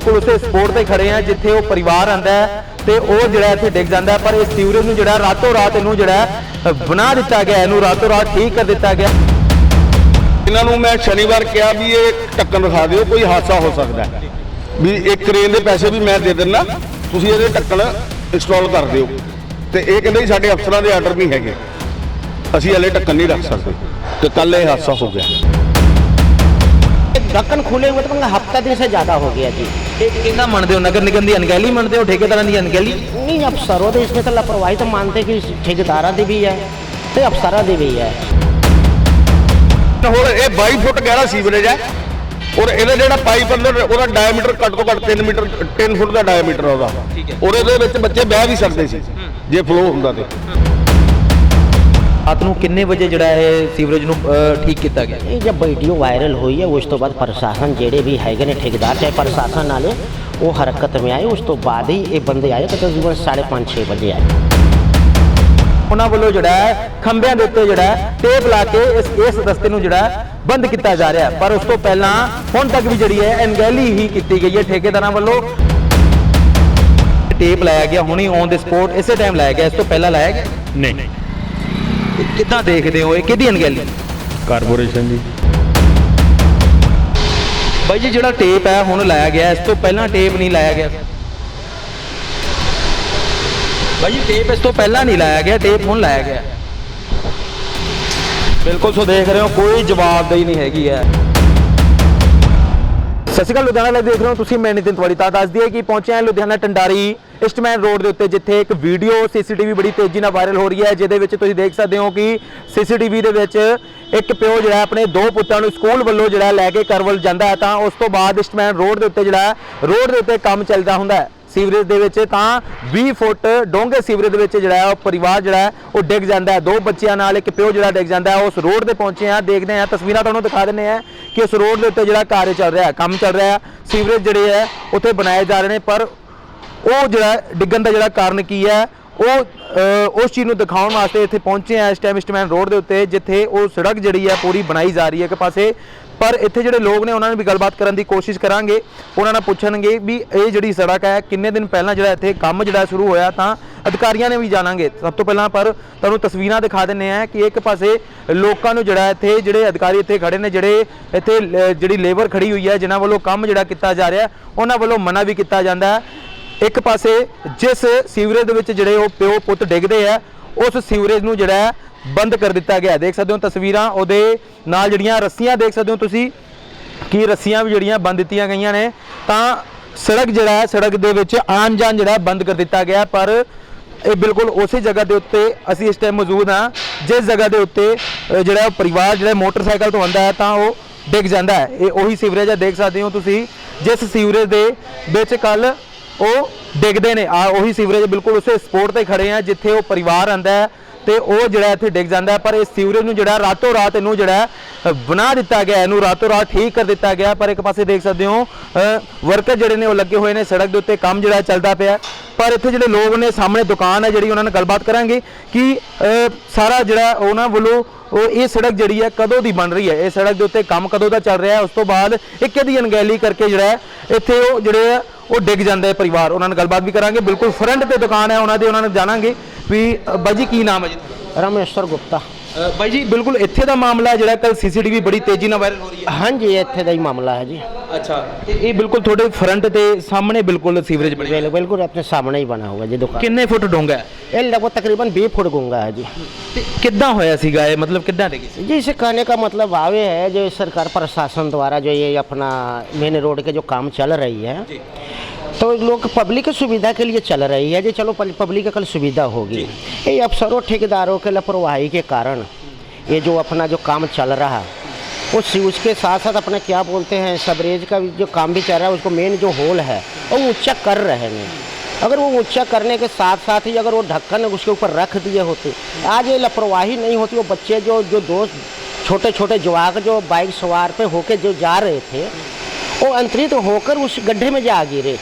ਬਿਲਕੁਲ ਉਸੇ ਸਪੋਰਟ ਤੇ ਖੜੇ ਆ, ਜਿੱਥੇ ਉਹ ਪਰਿਵਾਰ ਆਂਦਾ ਹੈ ਤੇ ਉਹ ਜਿਹੜਾ ਇੱਥੇ ਡਿੱਗ ਜਾਂਦਾ ਪਰ ਇਸ ਸੀਵਰੇਜ ਨੂੰ ਜਿਹੜਾ ਰਾਤੋਂ ਰਾਤ ਇਹਨੂੰ ਜਿਹੜਾ ਬਣਾ ਦਿੱਤਾ ਗਿਆ ਇਹਨੂੰ ਰਾਤੋਂ ਰਾਤ ਠੀਕ ਕਰ ਦਿੱਤਾ ਗਿਆ। ਇਹਨਾਂ ਨੂੰ ਮੈਂ ਸ਼ਨੀਵਾਰ ਕਿਹਾ ਵੀ ਇਹ ਢੱਕਣ ਰਖਾ ਦਿਓ, ਕੋਈ ਹਾਦਸਾ ਹੋ ਸਕਦਾ ਵੀ ਇੱਕ ਕ੍ਰੇਨ ਦੇ ਪੈਸੇ ਵੀ ਮੈਂ ਦੇ ਦਿੰਦਾ, ਤੁਸੀਂ ਇਹਦੇ ਢੱਕਣ ਇੰਸਟਾਲ ਕਰ ਦਿਓ। ਤੇ ਇਹ ਕਹਿੰਦੇ ਸਾਡੇ ਅਫਸਰਾਂ ਦੇ ਆਰਡਰ ਨਹੀਂ ਹੈਗੇ। ਅਸੀਂ ਹਲੇ ਢੱਕਣ ਨਹੀਂ ਰੱਖ ਸਕਦੇ। ਤੇ ਕੱਲ ਇਹ ਹਾਦਸਾ ਹੋ ਗਿਆ। ढक्कन खुले हुए तो मतलब हफ्ता दिन से ज़्यादा हो गया जी ਇਹ ਕਿੰਨਾ ਮੰਨਦੇ ਹੋ ਨਗਰ ਨਿਗਮ ਦੀ ਅਣਗਹਿਲੀ ਮੰਨਦੇ ਹੋ ਠੇਕੇਦਾਰਾਂ ਦੀ ਅਣਗਹਿਲੀ नहीं अफसरों तो इसमें तो लापरवाही तो मानते कि ठेकेदारा दी भी है तो अफसरा दी भी है ਹੁਣ ਇਹ 22 ਫੁੱਟ ਗਹਿਰਾ ਸੀਵਰੇਜ ਹੈ ਔਰ ਇਹਦਾ ਜਿਹੜਾ ਪਾਈਪ ਅੰਦਰ ਉਹਦਾ ਡਾਇਮੀਟਰ ਘੱਟ ਤੋਂ ਘੱਟ 3 ਮੀਟਰ 10 ਫੁੱਟ ਦਾ ਡਾਇਮੀਟਰ ਉਹਦਾ ਔਰ ਇਹਦੇ ਵਿੱਚ ਬੱਚੇ ਬਹਿ ਵੀ ਸਕਦੇ ਸੀ ਜੇ ਫਲੋ ਹੁੰਦਾ ਤੇ ਰਾਤ ਨੂੰ ਕਿੰਨੇ ਵਜੇ ਜਿਹੜਾ ਇਹ ਸੀਵਰੇਜ ਨੂੰ ਅ, ਠੀਕ ਕੀਤਾ ਗਿਆ? ਇਹ ਜਦ ਵੀਡੀਓ ਵਾਇਰਲ ਹੋਈ ਹੈ ਉਸ ਤੋਂ ਬਾਅਦ ਪ੍ਰਸ਼ਾਸਨ ਜਿਹੜੇ ਵੀ ਹੈਗੇ ਨੇ ਠੇਕੇਦਾਰ ਚਾਹੇ ਪ੍ਰਸ਼ਾਸਨ ਵਾਲੇ ਉਹ ਹਰਕਤ में ਆਏ। ਉਸ ਤੋਂ ਬਾਅਦ ਹੀ ਇਹ ਬੰਦੇ ਆਏ ਤਕਰੀਬਨ 5:30 6 ਵਜੇ ਆਏ। ਉਹਨਾਂ ਵੱਲੋਂ ਜਿਹੜਾ ਹੈ ਖੰਭਿਆਂ ਦੇ ਉੱਤੇ ਜਿਹੜਾ ਹੈ ਟੇਪ ਲਾ ਕੇ ਇਸ ਇਸ ਰਸਤੇ ਨੂੰ ਜਿਹੜਾ ਹੈ ਬੰਦ ਕੀਤਾ ਜਾ ਰਿਹਾ ਹੈ। ਪਰ ਉਸ ਤੋਂ ਪਹਿਲਾਂ ਹੁਣ ਤੱਕ ਵੀ ਜਿਹੜੀ ਹੈ ਅਣਗਹਿਲੀ ਹੀ ਕੀਤੀ ਗਈ ਹੈ ਠੇਕੇਦਾਰਾਂ ਵੱਲੋਂ। ਟੇਪ ਲਾਇਆ ਗਿਆ ਹੁਣੀ ਔਨ ਦੇ ਸਪੋਰਟ ਇਸੇ ਟਾਈਮ ਲਾਇਆ ਗਿਆ ਇਸ ਤੋਂ ਪਹਿਲਾਂ ਲਾਇਆ ਗਿਆ? ਨਹੀਂ। ਕਿੱਦਾਂ ਦੇਖਦੇ ਹੋ ਇਹ ਕਿਹਦੀ ਅਣਗਹਿਲੀ? ਕਾਰਪੋਰੇਸ਼ਨ ਦੀ। ਬਾਈ ਜੀ ਜਿਹੜਾ ਟੇਪ ਹੈ ਹੁਣ ਲਾਇਆ ਗਿਆ ਇਸ ਤੋਂ ਪਹਿਲਾਂ ਟੇਪ ਨਹੀਂ ਲਾਇਆ ਗਿਆ। ਬਾਈ ਜੀ ਟੇਪ ਇਸ ਤੋਂ ਪਹਿਲਾਂ ਨਹੀਂ ਲਾਇਆ ਗਿਆ ਟੇਪ ਹੁਣ ਲਾਇਆ ਗਿਆ। ਬਿਲਕੁਲ ਸੋ ਦੇਖ ਰਹੇ ਹੋ ਕੋਈ ਜਵਾਬਦੇਹੀ ਨਹੀਂ ਹੈਗੀ ਹੈ। ਸਤਿ ਸ਼੍ਰੀ ਅਕਾਲ, ਲੁਧਿਆਣਾ ਲਾਈਵ ਦੇਖ ਰਹੇ ਹੋ ਤੁਸੀਂ, ਮੈਂ ਨਿਤਿਨ ਤਵਾੜੀ। ਤਾਂ ਦੱਸਦੀ ਹੈ ਕਿ ਪਹੁੰਚੇ ਹਾਂ ਲੁਧਿਆਣਾ ਟੰਡਾਰੀ ਇਸਟਮੈਨ ਰੋਡ ਦੇ ਉੱਤੇ, ਜਿੱਥੇ ਇੱਕ ਵੀਡੀਓ ਸੀਸੀਟੀਵੀ ਬੜੀ ਤੇਜ਼ੀ ਨਾਲ ਵਾਇਰਲ ਹੋ ਰਹੀ ਹੈ, ਜਿਹਦੇ ਵਿੱਚ ਤੁਸੀਂ ਦੇਖ ਸਕਦੇ ਹੋ ਕਿ ਸੀਸੀਟੀਵੀ ਦੇ ਵਿੱਚ ਇੱਕ ਪਿਓ ਜਿਹੜਾ ਆਪਣੇ ਦੋ ਪੁੱਤਾਂ ਨੂੰ ਸਕੂਲ ਵੱਲੋਂ ਜਿਹੜਾ ਲੈ ਕੇ ਕਰਵਲ ਜਾਂਦਾ ਹੈ। ਤਾਂ ਉਸ ਤੋਂ ਬਾਅਦ ਇਸਟਮੈਨ ਰੋਡ ਦੇ ਉੱਤੇ ਜਿਹੜਾ ਰੋਡ ਦੇ ਉੱਤੇ ਕੰਮ ਚੱਲਦਾ ਹੁੰਦਾ ਹੈ। ਸੀਵਰੇਜ ਦੇ ਵਿੱਚ, ਤਾਂ 20 ਫੁੱਟ ਡੋਂਗੇ ਸੀਵਰੇਜ ਦੇ ਵਿੱਚ ਜਿਹੜਾ ਹੈ, ਉਹ ਪਰਿਵਾਰ ਜਿਹੜਾ ਹੈ, ਉਹ ਡਿੱਗ ਜਾਂਦਾ ਹੈ। ਦੋ ਬੱਚਿਆਂ ਨਾਲ ਇੱਕ ਪਿਓ ਜਿਹੜਾ ਡਿੱਗ ਜਾਂਦਾ ਹੈ, ਉਸ ਰੋਡ ਤੇ ਪਹੁੰਚੇ ਆ ਦੇਖਦੇ ਆ ਤਸਵੀਰਾਂ ਤੁਹਾਨੂੰ ਦਿਖਾ ਦਿੰਨੇ ਆ ਕਿ ਉਸ ਰੋਡ ਦੇ ਉੱਤੇ ਜਿਹੜਾ ਕਾਰਜ ਚੱਲ ਰਿਹਾ ਹੈ, ਕੰਮ ਚੱਲ ਰਿਹਾ ਹੈ। ਸੀਵਰੇਜ ਜਿਹੜੇ ਹੈ, ਉੱਥੇ ਬਣਾਏ ਜਾ ਰਹੇ ਨੇ, ਪਰ ਉਹ ਜਿਹੜਾ ਡਿੱਗਣ ਦਾ ਜਿਹੜਾ ਕਾਰਨ ਕੀ ਹੈ, ਉਹ ਉਸ ਚੀਜ਼ ਨੂੰ ਦਿਖਾਉਣ ਵਾਸਤੇ ਇੱਥੇ ਪਹੁੰਚੇ ਆ ਇਸ ਟਾਈਮ ਇਸਟਮੈਨ ਰੋਡ ਦੇ ਉੱਤੇ, ਜਿੱਥੇ ਉਹ ਸੜਕ ਜਿਹੜੀ ਹੈ, ਪੂਰੀ ਬਣਾਈ ਜਾ ਰਹੀ ਹੈ। ਇੱਕ ਪਾਸੇ ਪਰ ਇੱਥੇ ਜਿਹੜੇ ਲੋਕ ਨੇ, ਉਹਨਾਂ ਨਾਲ ਵੀ ਗੱਲਬਾਤ ਕਰਨ ਦੀ ਕੋਸ਼ਿਸ਼ ਕਰਾਂਗੇ। ਉਹਨਾਂ ਨਾਲ ਪੁੱਛਣਗੇ ਵੀ ਇਹ ਜਿਹੜੀ ਸੜਕ ਹੈ, ਕਿੰਨੇ ਦਿਨ ਪਹਿਲਾਂ ਜਿਹੜਾ ਇੱਥੇ ਕੰਮ ਜਿਹੜਾ ਸ਼ੁਰੂ ਹੋਇਆ, ਤਾਂ ਅਧਿਕਾਰੀਆਂ ਨੇ ਵੀ ਜਾਣਾਂਗੇ। ਸਭ ਤੋਂ ਪਹਿਲਾਂ ਪਰ ਤੁਹਾਨੂੰ ਤਸਵੀਰਾਂ ਦਿਖਾ ਦਿੰਨੇ ਆ ਕਿ ਇੱਕ ਪਾਸੇ ਲੋਕਾਂ ਨੂੰ ਜਿਹੜਾ ਇੱਥੇ, ਜਿਹੜੇ ਅਧਿਕਾਰੀ ਇੱਥੇ ਖੜੇ ਨੇ, ਜਿਹੜੇ ਇੱਥੇ ਜਿਹੜੀ ਲੇਬਰ ਖੜੀ ਹੋਈ ਹੈ, ਜਿਨ੍ਹਾਂ ਵੱਲੋਂ ਕੰਮ ਜਿਹੜਾ ਕੀਤਾ ਜਾ ਰਿਹਾ, ਉਹਨਾਂ ਵੱਲੋਂ ਮਨਾ ਵੀ ਕੀਤਾ ਜਾਂਦਾ ਹੈ। ਇੱਕ ਪਾਸੇ ਜਿਸ ਸੀਵਰੇਜ ਦੇ ਵਿੱਚ ਜਿਹੜੇ ਉਹ ਪਿਓ ਪੁੱਤ ਡਿੱਗਦੇ ਆ ਉਸ ਸੀਵਰੇਜ ਨੂੰ ਜਿਹੜਾ ਬੰਦ ਕਰ ਦਿੱਤਾ ਗਿਆ ਦੇਖ ਸਕਦੇ ਹੋ ਤਸਵੀਰਾਂ, ਉਹਦੇ ਨਾਲ ਜਿਹੜੀਆਂ ਰੱਸੀਆਂ ਦੇਖ ਸਕਦੇ ਹੋ ਤੁਸੀਂ, ਕਿ ਰੱਸੀਆਂ ਵੀ ਜਿਹੜੀਆਂ ਬੰਦ ਦਿੱਤੀਆਂ ਗਈਆਂ ਨੇ। ਤਾਂ ਸੜਕ ਜਿਹੜਾ ਹੈ, ਸੜਕ ਦੇ ਵਿੱਚ ਆਉਣ ਜਾਣ ਜਿਹੜਾ ਬੰਦ ਕਰ ਦਿੱਤਾ ਗਿਆ ਪਰ ਇਹ ਬਿਲਕੁਲ ਉਸੇ ਜਗ੍ਹਾ ਦੇ ਉੱਤੇ ਅਸੀਂ ਇਸ ਟਾਈਮ ਮੌਜੂਦ ਹਾਂ, ਜਿਸ ਜਗ੍ਹਾ ਦੇ ਉੱਤੇ ਜਿਹੜਾ ਉਹ ਪਰਿਵਾਰ ਜਿਹੜਾ ਮੋਟਰਸਾਈਕਲ ਤੋਂ ਆਉਂਦਾ ਹੈ, ਤਾਂ ਉਹ ਡਿੱਗ ਜਾਂਦਾ ਹੈ। ਇਹ ਉਹੀ ਸੀਵਰੇਜ ਹੈ, ਦੇਖ ਸਕਦੇ ਹੋ ਤੁਸੀਂ, ਜਿਸ ਸੀਵਰੇਜ ਦੇ ਵਿੱਚ ਕੱਲ ਉਹ ਡਿੱਗਦੇ ਨੇ। ਆ ਉਹੀ ਸੀਵਰੇਜ ਬਿਲਕੁਲ ਉਸੇ ਸਪੋਰਟ ਤੇ ਖੜੇ ਆ, ਜਿੱਥੇ ਉਹ ਪਰਿਵਾਰ ਆਂਦਾ ਹੈ ਤੇ ਉਹ ਜਿਹੜਾ ਇੱਥੇ ਡਿੱਗ ਜਾਂਦਾ ਪਰ ਇਸ ਸੀਵਰੇਜ ਨੂੰ ਜਿਹੜਾ ਰਾਤੋਂ ਰਾਤ ਇਹਨੂੰ ਜਿਹੜਾ ਬਣਾ ਦਿੱਤਾ ਗਿਆ ਇਹਨੂੰ ਰਾਤੋਂ ਰਾਤ ਠੀਕ ਕਰ ਦਿੱਤਾ ਗਿਆ ਪਰ ਇੱਕ ਪਾਸੇ ਦੇਖ ਸਕਦੇ ਹੋ ਵਰਕਰ ਜਿਹੜੇ ਨੇ ਉਹ ਲੱਗੇ ਹੋਏ ਨੇ ਸੜਕ ਦੇ ਉੱਤੇ, ਕੰਮ ਜਿਹੜਾ ਚੱਲਦਾ ਪਿਆ ਪਰ ਇੱਥੇ ਜਿਹੜੇ ਲੋਕ ਨੇ, ਸਾਹਮਣੇ ਦੁਕਾਨ ਹੈ ਜਿਹੜੀ ਉਹਨਾਂ ਨਾਲ ਗੱਲਬਾਤ ਕਰਾਂਗੇ ਕਿ ਸਾਰਾ ਜਿਹੜਾ ਉਹਨਾਂ ਵੱਲੋਂ ਉਹ ਇਹ ਸੜਕ ਜਿਹੜੀ ਹੈ ਕਦੋਂ ਦੀ ਬਣ ਰਹੀ ਹੈ? ਇਹ ਸੜਕ ਦੇ ਉੱਤੇ ਕੰਮ ਕਦੋਂ ਦਾ ਚੱਲ ਰਿਹਾ ਹੈ? ਉਸ ਤੋਂ ਬਾਅਦ ਇੱਕ ਇਹਦੀ ਅਣਗਹਿਲੀ ਕਰਕੇ ਜਿਹੜਾ ਇੱਥੇ ਉਹ ਜਿਹੜੇ ਉਹ ਡਿੱਗ ਜਾਂਦਾ ਹੈ ਪਰਿਵਾਰ। ਉਹਨਾਂ ਨਾਲ ਗੱਲਬਾਤ ਵੀ ਕਰਾਂਗੇ। ਬਿਲਕੁਲ ਫਰੰਟ ਤੇ ਦੁਕਾਨ ਹੈ ਉਹਨਾਂ ਦੇ ਉਹਨਾਂ ਨੂੰ ਜਾਣਾਂਗੇ ਵੀ ਬਾਜੀ ਕੀ ਨਾਮ ਹੈ ਜੀ ਰਮੇਸ਼ਰ ਗੁਪਤਾ। ਬਾਈ ਜੀ ਬਿਲਕੁਲ ਇੱਥੇ ਦਾ ਮਾਮਲਾ ਜਿਹੜਾ ਕੱਲ ਸੀਸੀਟੀਵੀ ਬੜੀ ਤੇਜ਼ੀ ਨਾਲ ਵਾਇਰਲ ਹੋ ਰਹੀ ਹੈ। ਹਾਂਜੀ ਇੱਥੇ ਦਾ ਹੀ ਮਾਮਲਾ ਹੈ ਜੀ। ਅੱਛਾ ਇਹ ਬਿਲਕੁਲ ਤੁਹਾਡੇ ਫਰੰਟ ਤੇ ਸਾਹਮਣੇ ਬਿਲਕੁਲ ਸੀਵਰੇਜ ਬਣੀ ਹੈ। ਬਿਲਕੁਲ ਆਪਣੇ ਸਾਹਮਣੇ ਹੀ ਬਣਾ ਹੋਇਆ ਜੀ ਦੁਕਾਨ। ਕਿੰਨੇ ਫੁੱਟ ਡੂੰਗਾ ਹੈ? ਇਹ ਲਗਭਗ ਤਕਰੀਬਨ 20 ਫੁੱਟ ਡੂੰਗਾ ਹੈ ਜੀ। ਤੇ ਕਿੱਦਾਂ ਹੋਇਆ ਸੀਗਾ ਇਹ? ਮਤਲਬ ਕਿੱਦਾਂ ਡਿੱਗੀ ਸੀ? ਜੀ ਇਸੇ ਕਹਨੇ ਦਾ ਮਤਲਬ ਆਵੇ ਹੈ ਜੋ ਸਰਕਾਰ ਪ੍ਰਸ਼ਾਸਨ ਦੁਆਰਾ ਜੋ ਇਹ ਆਪਣਾ ਮੇਨ ਰੋਡ ਕੇ ਜੋ ਕੰਮ ਚੱਲ ਰਹੀ ਹੈ ਜੀ। तो लोग पब्लिक की सुविधा के लिए चल रही है। जी चलो पब्लिक की कल सुविधा होगी। ये अफसरों ठेकेदारों के लापरवाही के कारण ये जो अपना जो काम चल रहा है वो उस उसके साथ साथ अपना क्या बोलते हैं सबरेज का भी जो काम भी चल रहा है उसको मेन जो होल है वो ऊँचा कर रहे हैं। अगर वो ऊँचा करने के साथ साथ ही अगर वो ढक्कन उसके ऊपर रख दिए होते आज ये लापरवाही नहीं होती वो बच्चे जो जो दोस्त छोटे छोटे जवाक जो बाइक सवार पे होके जो जा रहे थे वो अंतरित होकर उस गड्ढे में जा गिरे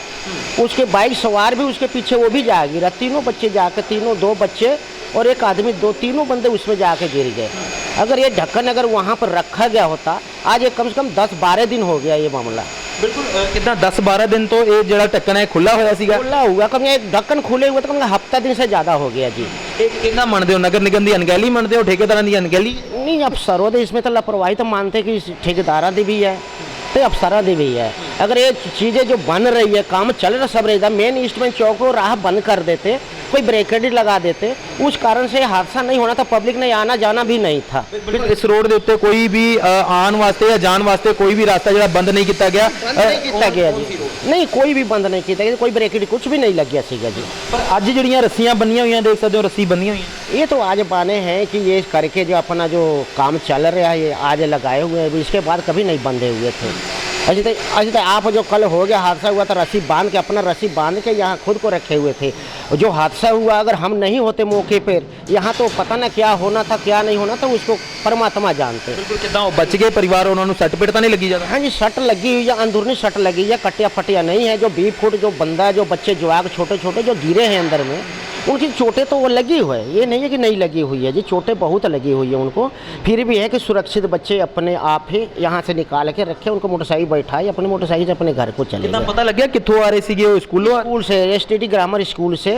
उसके बाइक सवार भी उसके पीछे वो भी जा गिरा तीनों बच्चे जाकर तीनों दो बच्चे और एक आदमी दो तीनों बंदे उसमें जाके गिर गए अगर ये ढक्कन अगर वहाँ पर रखा गया होता आज ये कम से कम दस बारह दिन हो गया ये मामला ਬਿਲਕੁਲ ਕਿਦਾਂ 10 12 ਦਿਨ ਤੋਂ ਇਹ ਜਿਹੜਾ ਢੱਕਣ ਹੈ ਖੁੱਲਾ ਹੋਇਆ ਸੀਗਾ खुला हुआ कम ये ढक्कन खुले हुए तो कम हफ्ता दिन से ज़्यादा हो गया जी ਇਹ ਕਿੰਨਾ ਮੰਨਦੇ ਹੋ ਨਗਰ ਨਿਗਮ ਦੀ ਅਣਗਹਿਲੀ ਮੰਨਦੇ ਹੋ ਠੇਕੇਦਾਰਾਂ ਦੀ ਅਣਗਹਿਲੀ नहीं अफसरों दे इसमें तो लापरवाही तो मानते कि ठेकेदारा दी भी है तो ਅਫਸਰਾਂ ਦੀ ਵੀ ਹੈ। अगर ये चीज़ें जो बन रही है काम चल रहा सब रही था मेन ईस्टमैन चौक को राह बंद कर देते कोई ब्रेकेड ही लगा देते उस कारण से हादसा नहीं होना था पब्लिक ने आना जाना भी नहीं था ਬਿਲਕੁਲ ਇਸ ਰੋਡ ਦੇ ਉੱਤੇ ਕੋਈ ਵੀ ਅ, ਆਉਣ ਵਾਸਤੇ ਜਾਂ ਜਾਣ ਵਾਸਤੇ ਕੋਈ ਵੀ ਰਸਤਾ ਜਿਹੜਾ ਬੰਦ ਨਹੀਂ ਕੀਤਾ ਗਿਆ बंद नहीं किया गया जी नहीं कोई भी बंद नहीं किया गया कोई ब्रेकेड कुछ भी नहीं लग गया सीगा जी ਪਰ ਅੱਜ ਜਿਹੜੀਆਂ ਰੱਸੀਆਂ ਬੰਨੀਆਂ ਹੋਈਆਂ ਦੇਖ ਸਕਦੇ ਹੋ ਰੱਸੀ ਬੰਨੀਆਂ ਹੋਈਆਂ ये तो आज बाने हैं कि ये करके जो अपना जो काम चल रहा है ये आज लगाए हुए हैं अभी इसके बाद कभी नहीं बंधे हुए थे अजय तो अजय तो आप जो कल हो गया हादसा हुआ था रस्सी बांध के अपना रस्सी बांध के यहाँ खुद को रखे हुए थे जो हादसा हुआ अगर हम नहीं होते मौके पर यहाँ तो पता ना क्या होना था क्या नहीं होना था उसको परमात्मा जानते ਬਿਲਕੁਲ ਕਿਦਾਂ ਉਹ ਬਚ ਗਏ ਪਰਿਵਾਰ ਉਹਨਾਂ ਨੂੰ ਸੱਟ ਪਿੱਟ ਤਾਂ नहीं लगी ज्यादा हाँ जी सट लगी हुई है अंदरूनी सट लगी है कटिया फटिया नहीं है जो बी फुट जो बंदा है जो बच्चे जुआग छोटे छोटे जो गिरे हैं अंदर में उनकी चोटें तो वो लगी हुई है। ये नहीं है कि नहीं लगी हुई है जी चोटें बहुत लगी हुई है उनको। फिर भी है कि सुरक्षित बच्चे अपने आप ही यहाँ से निकाल के रखे उनको मोटरसाइकिल बैठाई अपने मोटरसाइकिल से अपने घर को चले कितना पता लग गया कितों आ रही थी वो स्कूल स्कूल से एस ग्रामर स्कूल से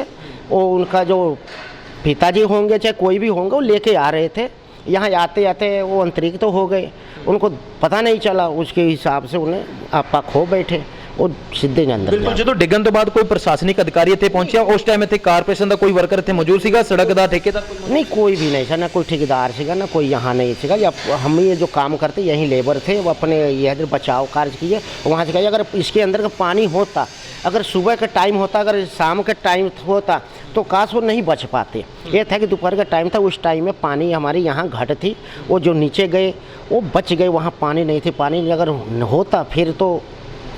वो उनका जो पिताजी होंगे चाहे कोई भी होंगे वो लेके आ रहे थे। यहाँ आते आते वो अंतरिक्त तो हो गए। उनको पता नहीं चला उसके हिसाब से उन्हें आपा खो बैठे। वो सीधे अंदर ਬਿਲਕੁਲ जा- ਜਦੋਂ ਡਿੱਗਣ ਤੋਂ ਬਾਅਦ ਕੋਈ ਪ੍ਰਸ਼ਾਸਨਿਕ ਅਧਿਕਾਰੀ ਇੱਥੇ ਪਹੁੰਚਿਆ ਉਸ ਟਾਈਮ ਇੱਥੇ ਕਾਰਪੋਰੇਸ਼ਨ ਦਾ ਕੋਈ ਵਰਕਰ ਇੱਥੇ ਮੌਜੂਦ ਸੀਗਾ ਸੜਕ ਦਾ ਠੇਕੇਦਾਰ ਕੋਈ नहीं कोई भी नहीं था ना कोई ठेकेदार सीगा ना कोई यहाँ नहीं सीगा या हम ये जो काम करते यहीं लेबर थे वो अपने ये इधर बचाव कार्य किए वहाँ से कहिए अगर इसके अंदर का पानी होता अगर सुबह का टाइम होता अगर शाम का टाइम होता तो काश वो नहीं बच पाते ये था कि दोपहर का टाइम था उस टाइम में पानी हमारी यहाँ घट थी वो जो नीचे गए वो बच गए वहाँ पानी नहीं थी पानी अगर होता फिर तो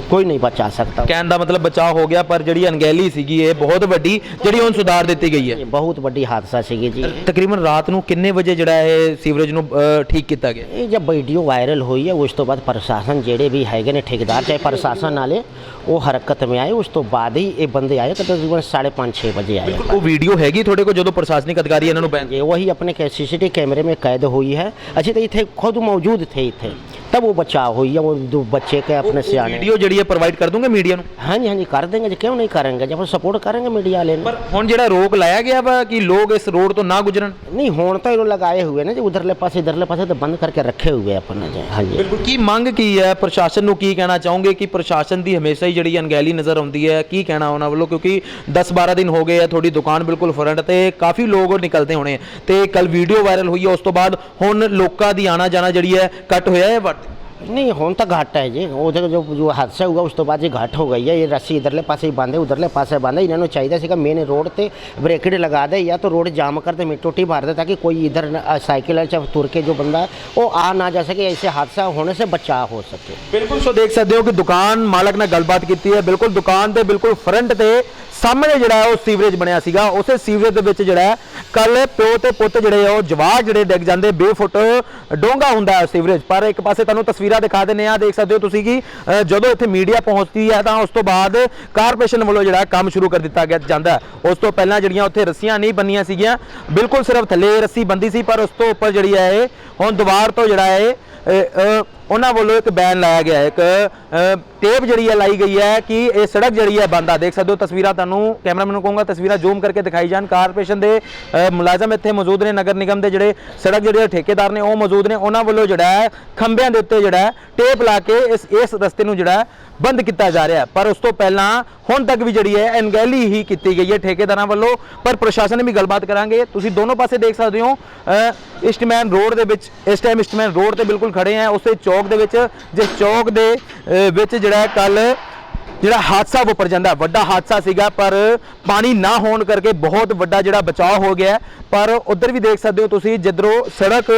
ਕੋਈ ਨਹੀਂ ਬਚਾ ਸਕਦਾ। ਕਹਿਣ ਦਾ ਮਤਲਬ ਬਚਾਅ ਹੋ ਗਿਆ ਪਰ ਜਿਹੜੀ ਅਣਗਹਿਲੀ ਸੀਗੀ ਇਹ ਬਹੁਤ ਵੱਡੀ ਜਿਹੜੀ ਹੁਣ ਸੁਧਾਰ ਦਿੱਤੀ ਗਈ ਹੈ। ਬਹੁਤ ਵੱਡੀ ਹਾਦਸਾ ਸੀਗੀ ਜੀ। ਤਕਰੀਬਨ ਰਾਤ ਨੂੰ ਕਿੰਨੇ ਵਜੇ ਜਿਹੜਾ ਇਹ ਸੀਵਰੇਜ ਨੂੰ ਠੀਕ ਕੀਤਾ ਗਿਆ? ਇਹ ਜਦ ਵੀਡੀਓ ਵਾਇਰਲ ਹੋਈ ਹੈ ਉਸ ਤੋਂ ਬਾਅਦ ਪ੍ਰਸ਼ਾਸਨ ਜਿਹੜੇ ਵੀ ਹੈਗੇ ਨੇ ਠੇਕੇਦਾਰ ਚਾਹੇ ਪ੍ਰਸ਼ਾਸਨ ਵਾਲੇ ਉਹ ਹਰਕਤ ਵਿੱਚ ਆਏ। ਉਸ ਤੋਂ ਬਾਅਦ ਹੀ ਇਹ ਬੰਦੇ ਆਏ ਤਕਰੀਬਨ 5:30 ਵਜੇ ਆਏ। ਉਹ ਵੀਡੀਓ ਹੈਗੀ ਤੁਹਾਡੇ ਕੋਲ ਜਦੋਂ ਪ੍ਰਸ਼ਾਸਨਿਕ ਅਧਿਕਾਰੀ ਇਹਨਾਂ ਨੂੰ ਬੈਂਕ ਉਹੀ ਆਪਣੇ ਸੀਸੀਟੀਵੀ ਕੈਮਰੇ ਵਿੱਚ ਕੈਦ ਹੋਈ ਹੈ। ਅੱਛਾ ਤੇ ਇੱਥੇ ਖੁਦ ਮੌਜੂਦ ਥੇ ਇੱਥੇ। तब वो बचाव हुई है वो दो बच्चे के अपने सियाने ਵੀਡੀਓ ਜਿਹੜੀ ਹੈ ਪ੍ਰੋਵਾਈਡ ਕਰ ਦੂੰਗੇ ਮੀਡੀਆ ਨੂੰ हाँ जी हाँ जी कर देंगे जी क्यों नहीं करेंगे जब सपोर्ट करेंगे मीडिया वाले ने ਪਰ ਹੁਣ ਜਿਹੜਾ ਰੋਕ ਲਾਇਆ ਗਿਆ ਵਾ ਕਿ ਲੋਕ ਇਸ ਰੋਡ ਤੋਂ ਨਾ ਗੁਜ਼ਰਨ नहीं होन तो ये लगाए हुए ना जी उधरले पास इधरले पास तो बंद करके रखे हुए अपने जी हाँ जी ਬਿਲਕੁਲ ਕੀ ਮੰਗ ਕੀ ਹੈ ਪ੍ਰਸ਼ਾਸਨ ਨੂੰ ਕੀ ਕਹਿਣਾ ਚਾਹੋਗੇ ਕਿ ਪ੍ਰਸ਼ਾਸਨ ਦੀ ਹਮੇਸ਼ਾ ਹੀ ਜਿਹੜੀ ਅਣਗਹਿਲੀ ਨਜ਼ਰ ਆਉਂਦੀ ਹੈ ਕੀ ਕਹਿਣਾ ਉਹਨਾਂ ਵੱਲੋਂ ਕਿਉਂਕਿ 10-12 ਦਿਨ ਹੋ ਗਏ ਆ ਤੁਹਾਡੀ ਦੁਕਾਨ ਬਿਲਕੁਲ ਫਰੰਟ ਤੇ ਕਾਫੀ ਲੋਕ ਨਿਕਲਦੇ ਹੋਣੇ ਤੇ ਕੱਲ ਵੀਡੀਓ ਵਾਇਰਲ ਹੋਈ ਹੈ ਉਸ ਤੋਂ ਬਾਅਦ ਹੁਣ ਲੋਕਾਂ ਦੀ ਆਣਾ ਜਾਣਾ ਜਿਹੜੀ ਹੈ ਕੱਟ ਹੋਇਆ ਹੈ ਵੱਧ नहीं होन तक घाट है जी वो जो जो जो हादसा हुआ उस तो बाद ये घाट हो गई है ये रस्सी इधरले पासे ही बांधे उधरले पासे बांधे इन्होंने चाहिए सीगा मेन रोड ते ब्रेकेट लगा दे या तो रोड जाम कर दे मिट्टी मार दे ताकि कोई इधर न- अ, साइकिल है चाहे तुर के जो बंदा है वो आ ना जा सके ऐसे हादसा होने से बचाव हो सके ਬਿਲਕੁਲ ਸੋ ਦੇਖ ਸਕਦੇ ਹੋ ਕਿ ਦੁਕਾਨ ਮਾਲਕ ਨਾਲ ਗੱਲਬਾਤ ਕੀਤੀ ਹੈ ਬਿਲਕੁਲ ਦੁਕਾਨ ਦੇ ਬਿਲਕੁਲ ਫਰੰਟ ਤੇ ਸਾਹਮਣੇ ਜਿਹੜਾ ਹੈ ਉਹ ਸੀਵਰੇਜ ਬਣਿਆ ਸੀਗਾ ਉਸੇ ਸੀਵਰੇਜ ਦੇ ਵਿੱਚ ਜਿਹੜਾ ਹੈ ਕੱਲ ਪਿਓ ਤੇ ਪੁੱਤ ਜਿਹੜੇ ਆ ਉਹ ਜਵਾਕ ਜਿਹੜੇ ਡਿੱਗ ਜਾਂਦੇ ਬੇਫੁੱਟ ਡੋਂਗਾ ਹੁੰਦਾ ਹੈ ਸੀਵਰੇਜ ਪਰ ਇੱਕ ਪਾਸੇ ਤੁਹਾਨੂੰ ਤਸਵੀਰਾਂ ਦਿਖਾ ਦਿੰਨੇ ਆ ਦੇਖ ਸਕਦੇ ਹੋ ਤੁਸੀਂ ਕਿ ਅ, ਜਦੋਂ ਇੱਥੇ ਮੀਡੀਆ ਪਹੁੰਚਦੀ ਹੈ ਤਾਂ ਉਸ ਤੋਂ ਬਾਅਦ ਕਾਰਪੋਰੇਸ਼ਨ ਵੱਲੋਂ ਜਿਹੜਾ ਕੰਮ ਸ਼ੁਰੂ ਕਰ ਦਿੱਤਾ ਗਿਆ ਜਾਂਦਾ ਹੈ। ਉਸ ਤੋਂ ਪਹਿਲਾਂ ਜਿਹੜੀਆਂ ਉੱਥੇ ਰੱਸੀਆਂ ਨਹੀਂ ਬੰਨੀਆਂ ਸੀਗੀਆਂ ਬਿਲਕੁਲ ਸਿਰਫ ਥੱਲੇ ਰੱਸੀ ਬੰਦੀ ਸੀ ਪਰ ਉਸ ਤੋਂ ਉੱਪਰ ਜਿਹੜੀ ਹੈ ਇਹ ਹੁਣ ਦੀਵਾਰ ਤੋਂ ਜਿਹੜਾ ਹੈ ਉਹਨਾਂ ਵੱਲੋਂ ਇੱਕ ਬੈਨ ਲਾਇਆ ਗਿਆ ਹੈ। ਇੱਕ ਟੇਪ ਜਿਹੜੀ ਹੈ ਲਾਈ ਗਈ ਹੈ ਕਿ ਇਹ ਸੜਕ ਜਿਹੜੀ ਹੈ ਬੰਦ ਆ। ਦੇਖ ਸਕਦੇ ਹੋ ਤਸਵੀਰਾਂ ਤੁਹਾਨੂੰ ਕੈਮਰਾਮੈਨ ਨੂੰ ਕਹੂੰਗਾ, ਤਸਵੀਰਾਂ ਜ਼ੂਮ ਕਰਕੇ ਦਿਖਾਈ ਜਾਣ। ਕਾਰਪੋਰੇਸ਼ਨ ਦੇ ਮੁਲਾਜ਼ਮ ਇੱਥੇ ਮੌਜੂਦ ਨੇ, ਨਗਰ ਨਿਗਮ ਦੇ ਜਿਹੜੇ ਸੜਕ ਜਿਹੜੇ ਠੇਕੇਦਾਰ ਨੇ, ਉਹ ਮੌਜੂਦ ਨੇ। ਉਹਨਾਂ ਵੱਲੋਂ ਜਿਹੜਾ ਹੈ, ਖੰਭਿਆਂ ਦੇ ਉੱਤੇ ਜਿਹੜਾ ਟੇਪ ਲਾ ਕੇ ਇਸ ਇਸ ਰਸਤੇ ਨੂੰ ਜਿਹੜਾ ਬੰਦ ਕੀਤਾ ਜਾ ਰਿਹਾ ਪਰ ਉਸ ਤੋਂ ਪਹਿਲਾਂ ਹੁਣ ਤੱਕ ਵੀ ਜਿਹੜੀ ਹੈ, ਅਣਗਹਿਲੀ ਹੀ ਕੀਤੀ ਗਈ ਹੈ ਠੇਕੇਦਾਰਾਂ ਵੱਲੋਂ। ਪਰ ਪ੍ਰਸ਼ਾਸਨ ਨੇ ਵੀ ਗੱਲਬਾਤ ਕਰਾਂਗੇ। ਤੁਸੀਂ ਦੋਨੋਂ ਪਾਸੇ ਦੇਖ ਸਕਦੇ ਹੋ ਇਸਟਮੈਨ ਰੋਡ ਦੇ ਵਿੱਚ, ਇਸ ਟਾਈਮ ਇਸਟਮੈਨ ਰੋਡ ਤੇ ਬਿਲਕੁਲ ਖੜੇ ਆ। ਉਸੇ ਚੌਕ ਦੇ ਵਿੱਚ, ਜਿਸ ਚੌਕ ਦੇ ਵਿੱਚ ਜਿਹੜਾ ਕੱਲ ਜਿਹੜਾ ਹਾਦਸਾ ਵਾਪਰ ਜਾਂਦਾ ਵੱਡਾ ਹਾਦਸਾ ਸੀਗਾ, ਪਰ ਪਾਣੀ ਨਾ ਹੋਣ ਕਰਕੇ ਬਹੁਤ ਵੱਡਾ ਜਿਹੜਾ ਬਚਾਅ ਹੋ ਗਿਆ ਪਰ ਉਧਰ ਵੀ ਦੇਖ ਸਕਦੇ ਹੋ ਤੁਸੀਂ, ਜਿੱਧਰੋਂ ਸੜਕ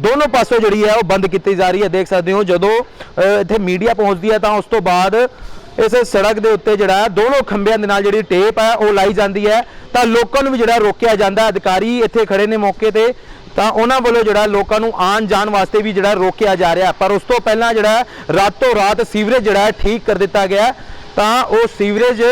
ਦੋਨੋਂ ਪਾਸੋਂ ਜਿਹੜੀ ਹੈ ਉਹ ਬੰਦ ਕੀਤੀ ਜਾ ਰਹੀ ਹੈ। ਦੇਖ ਸਕਦੇ ਹੋ, ਜਦੋਂ ਇੱਥੇ ਮੀਡੀਆ ਪਹੁੰਚਦੀ ਹੈ, ਤਾਂ ਉਸ ਤੋਂ ਬਾਅਦ ਇਸ ਸੜਕ ਦੇ ਉੱਤੇ ਜਿਹੜਾ ਦੋਨੋਂ ਖੰਭਿਆਂ ਦੇ ਨਾਲ ਜਿਹੜੀ ਟੇਪ ਹੈ, ਉਹ ਲਾਈ ਜਾਂਦੀ ਹੈ। ਤਾਂ ਲੋਕਾਂ ਨੂੰ ਵੀ ਜਿਹੜਾ ਰੋਕਿਆ ਜਾਂਦਾ ਅਧਿਕਾਰੀ ਇੱਥੇ ਖੜੇ ਨੇ ਮੌਕੇ ਤੇ। ਤਾਂ ਉਹਨਾਂ ਵੱਲੋਂ ਜਿਹੜਾ ਲੋਕਾਂ ਨੂੰ ਆਉਣ ਜਾਣ ਵਾਸਤੇ ਵੀ ਜਿਹੜਾ ਰੋਕਿਆ ਜਾ ਰਿਹਾ। ਪਰ ਉਸ ਤੋਂ ਪਹਿਲਾਂ ਜਿਹੜਾ ਰਾਤੋਂ ਰਾਤ ਸੀਵਰੇਜ ਜਿਹੜਾ ਠੀਕ ਕਰ ਦਿੱਤਾ ਗਿਆ ਤਾਂ ਉਹ ਸੀਵਰੇਜ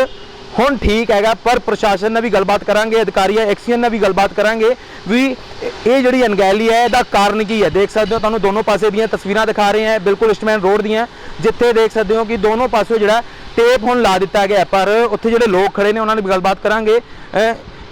ਹੁਣ ਠੀਕ ਹੈਗਾ, ਪਰ ਪ੍ਰਸ਼ਾਸਨ ਨਾਲ ਵੀ ਗੱਲਬਾਤ ਕਰਾਂਗੇ ਅਧਿਕਾਰੀਆਂ ਐਕਸੀਅਨ ਨਾਲ ਵੀ ਗੱਲਬਾਤ ਕਰਾਂਗੇ ਵੀ ਇਹ ਜਿਹੜੀ ਅਣਗਹਿਲੀ ਹੈ, ਇਹਦਾ ਕਾਰਨ ਕੀ ਹੈ? ਦੇਖ ਸਕਦੇ ਹੋ, ਤੁਹਾਨੂੰ ਦੋਨੋਂ ਪਾਸੇ ਦੀਆਂ ਤਸਵੀਰਾਂ ਦਿਖਾ ਰਹੇ ਹਾਂ, ਬਿਲਕੁਲ ਇਸਟਮੈਨ ਰੋਡ ਦੀਆਂ, ਜਿੱਥੇ ਦੇਖ ਸਕਦੇ ਹੋ ਕਿ ਦੋਨੋਂ ਪਾਸੇ ਜਿਹੜਾ ਟੇਪ ਹੁਣ ਲਾ ਦਿੱਤਾ ਗਿਆ ਪਰ ਉੱਥੇ ਜਿਹੜੇ ਲੋਕ ਖੜੇ ਨੇ, ਉਹਨਾਂ ਨਾਲ ਵੀ ਗੱਲਬਾਤ ਕਰਾਂਗੇ।